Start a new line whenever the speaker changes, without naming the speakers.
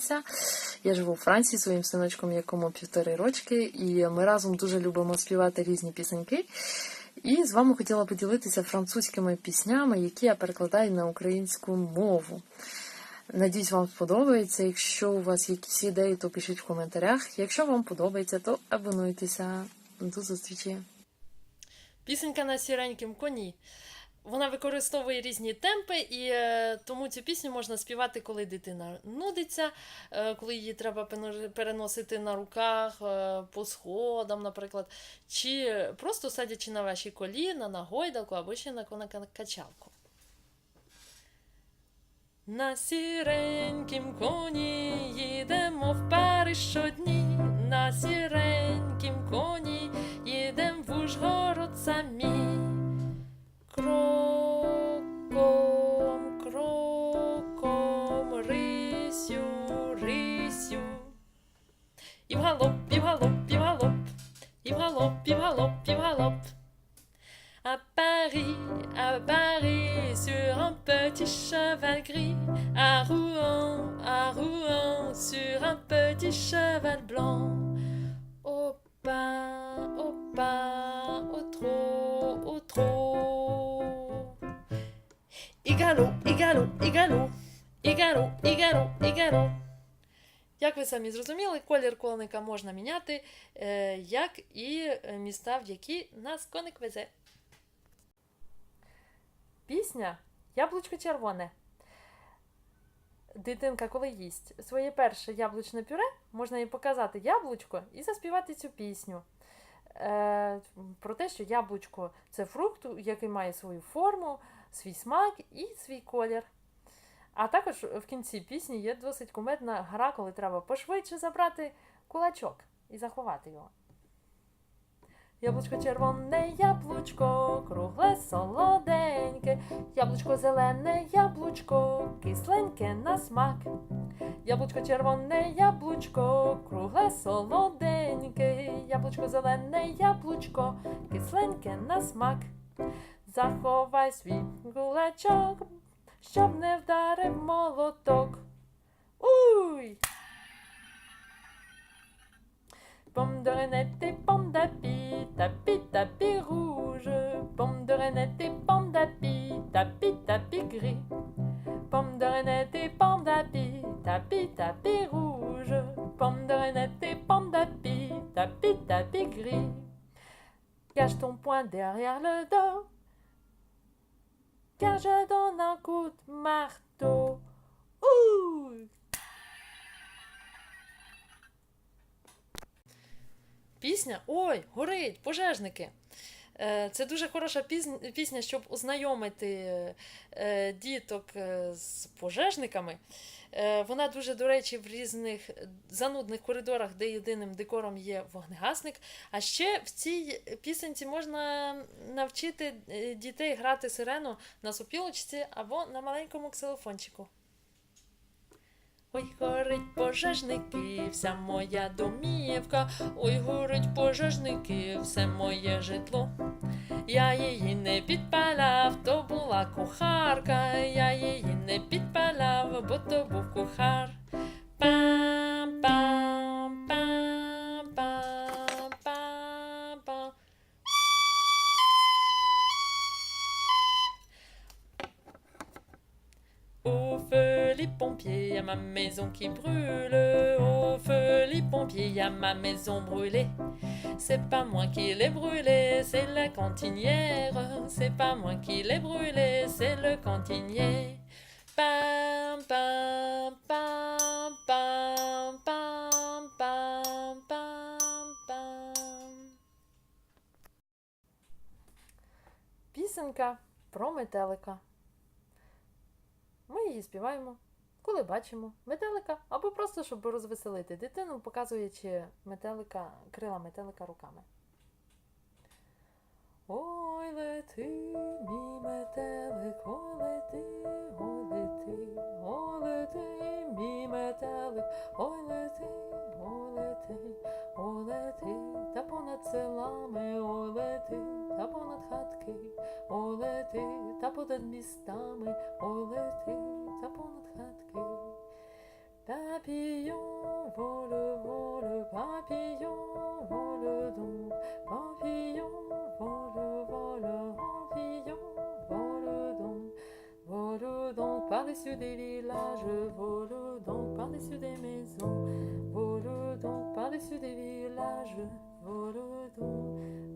звати Я живу у Франції зі своїм синочком, якому півтори рочки, і ми разом дуже любимо співати різні пісеньки. І з вами хотіла поділитися французькими піснями, які я перекладаю на українську мову. Надіюсь, вам сподобається. Якщо у вас якісь ідеї, то пишіть в коментарях. Якщо вам подобається, то абонуйтеся. До зустрічі!
Пісенька на сіренькім коні. Вона використовує різні темпи, і е, тому цю пісню можна співати, коли дитина нудиться, е, коли її треба переносити на руках е, по сходам, наприклад, чи просто садячи на ваші коліна, на гойдалку або ще на качалку. На сіренькім коні їдемо в Париж щодні, на сіренькім Himralop, himralop, himralop. Himralop, himralop, himralop. À Paris, à Paris, sur un petit cheval gris. À Rouen, à Rouen, sur un petit cheval blanc. Au pain, au pain, au trot, au trot. Igalo, igalo, igalo, igalo, igalo, igalo. igalo. Як ви самі зрозуміли, колір коника можна міняти, е, як і е, міста, в які нас коник везе. Пісня Яблучко червоне. Дитинка, коли їсть своє перше яблучне пюре, можна їй показати яблучко і заспівати цю пісню. Е, про те, що яблучко це фрукт, який має свою форму, свій смак і свій колір. А також в кінці пісні є досить кумедна гра, коли треба пошвидше забрати кулачок і заховати його. Яблучко червоне, яблучко, кругле солоденьке, яблучко зелене, яблучко, кисленьке на смак. Яблучко червоне, яблучко, кругле солоденьке, яблучко зелене, яблучко, кисленьке на смак. Заховай свій кулачок, щоб не вдарив молоток. Уй! Pomme de renette et pomme d'api, tapis, tapis rouge. Pomme de renette et pomme d'api, tapis, tapis gris. Pomme de renette et pomme d'api, tapis, tapis rouge. Pomme de renette et pomme d'api, tapis, tapis gris. Cache ton poing derrière le dos, Car je donne un coup de marteau. Ouh! Пісня Ой, горить, пожежники. Е, Це дуже хороша пісня, щоб ознайомити е, діток е, з пожежниками. Вона дуже, до речі, в різних занудних коридорах, де єдиним декором є вогнегасник. А ще в цій пісенці можна навчити дітей грати сирену на сопілочці або на маленькому ксилофончику. Ой, горить пожежники, вся моя домівка. Ой, горить пожежники, все моє житло. Я її не підпаляв, то була кухарка. Я її не підпаляв, бо то був кухар. Пам пам пам пам пам пам. les pompiers, y a ma maison qui brûle. Au feu les pompiers, y a ma maison brûlée. C'est pas moi qui l'ai brûlée, c'est la cantinière. C'est pas moi qui l'ai brûlée, c'est le cantinier. Pam pam pam pam pam pam pam pam. Пісенька про метелика. Ми її співаємо, Коли бачимо метелика, або просто щоб розвеселити дитину, показуючи метелика, крила метелика руками. Ой, лети, мій метелик, ой, лети, ой, лети, ой, лети, мій метелик, ой, лети, ой, лети, ой, лети, та понад селами, ой, лети, та понад хатки, ой, лети, та понад містами, ой, лети, pour notre Papillon, vole, vole, papillon, vole donc, papillon, vole, vole, papillon, vole donc, vole donc, par-dessus des villages, vole donc, par-dessus des maisons, vole donc, par-dessus des villages, vole donc.